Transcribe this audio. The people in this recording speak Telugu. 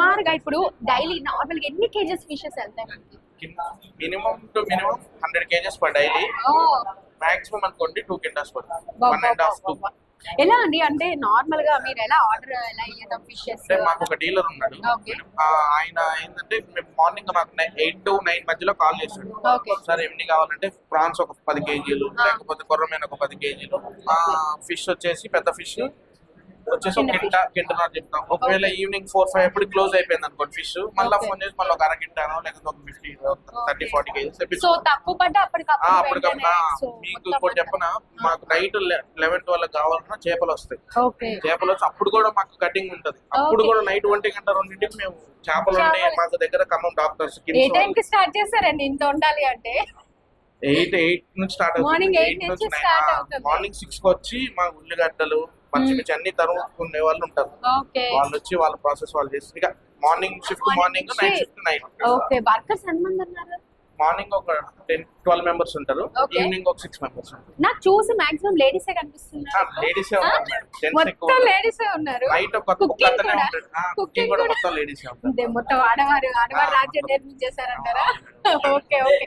సుమారుగా ఇప్పుడు డైలీ నార్మల్గా ఎన్ని కేజెస్ ఫిషెస్ వెళ్తాయి మనకి? Minimum to minimum hundred cages per daily. Maximum అనుకోండి టూ కింటాస్ బా, వన్ అండ్ హాఫ్ టూ. ఎలా అండి? అంటే నార్మల్గా మీరు ఎలా ఆర్డర్ ఎలా ఇయ్యడం ఫిషెస్? అంటే మాకు ఒక డీలర్ ఉన్నాడు. ఆయన ఏంటంటే మార్నింగ్ నాకు ఎయిట్ టు నైన్ మధ్యలో కాల్ ఓకే. సార్ ఎన్ని కావాలంటే ప్రాన్స్ ఒక పది కేజీలు. లేకపోతే కొర్రమైన ఒక పది కేజీలు ఫిష్ వచ్చేసి పెద్ద ఫిష్ వచ్చేసి ఒక కింట కింటన్నర చెప్తాం ఒకవేళ ఈవినింగ్ ఫోర్ ఫైవ్ ఎప్పుడు క్లోజ్ అయిపోయింది అనుకోండి ఫిష్ మళ్ళీ. ఫోన్ చేసి మళ్ళీ ఒక అర లేకపోతే ఒక fifty thirty forty kgs so తక్కువ పడ్డ అప్పటికప్పుడు మీకు ఇంకోటి చెప్పనా మాకు నైట్ లెవెన్ ట్వెల్వ్ కావాలన్నా చేపలు వస్తాయి. చేపలు వచ్చి అప్పుడు కూడా మాకు కటింగ్ ఉంటది. అప్పుడు. కూడా నైట్ ఒంటి గంట రెండింటికి మేము చేపలు చేపలు. మాకు దగ్గర ఖమ్మం డాక్టర్స్ ఏ స్టార్ట్ చేస్తారండి? ఇంత ఉండాలి అంటే. ఎయిట్ ఎయిట్ నుంచి స్టార్ట్ అవుతుంది. మార్నింగ్ సిక్స్కి వచ్చి మా ఉల్లిగడ్డలు పచ్చిమిర్చి అన్ని తరుముకునే వాళ్ళు ఉంటారు. వాళ్ళు వచ్చి వాళ్ళ ప్రాసెస్ వాళ్ళు చేసి ఇక morning shift morning night. Shift night okay. Workers ఎంతమంది ఉన్నారు? మార్నింగ్ ఒక టెన్ ట్వెల్వ్ మెంబర్స్ ఉంటారు. ఈవినింగ్ ఒక సిక్స్ మెంబర్స్ ఉంటారు. నాకు చూసి మాక్సిమం లేడీసే కనిపిస్తున్నారు. లేడీసే మొత్తం లేడీసే ఉన్నారు. నైట్ ఒక కూడా? కుకింగ్ కూడా కూడా? మొత్తం లేడీసే మొత్తం ఆడవారు ఆడవారు రాజ్యం. నిర్మించేశారంటారా? Okay okay.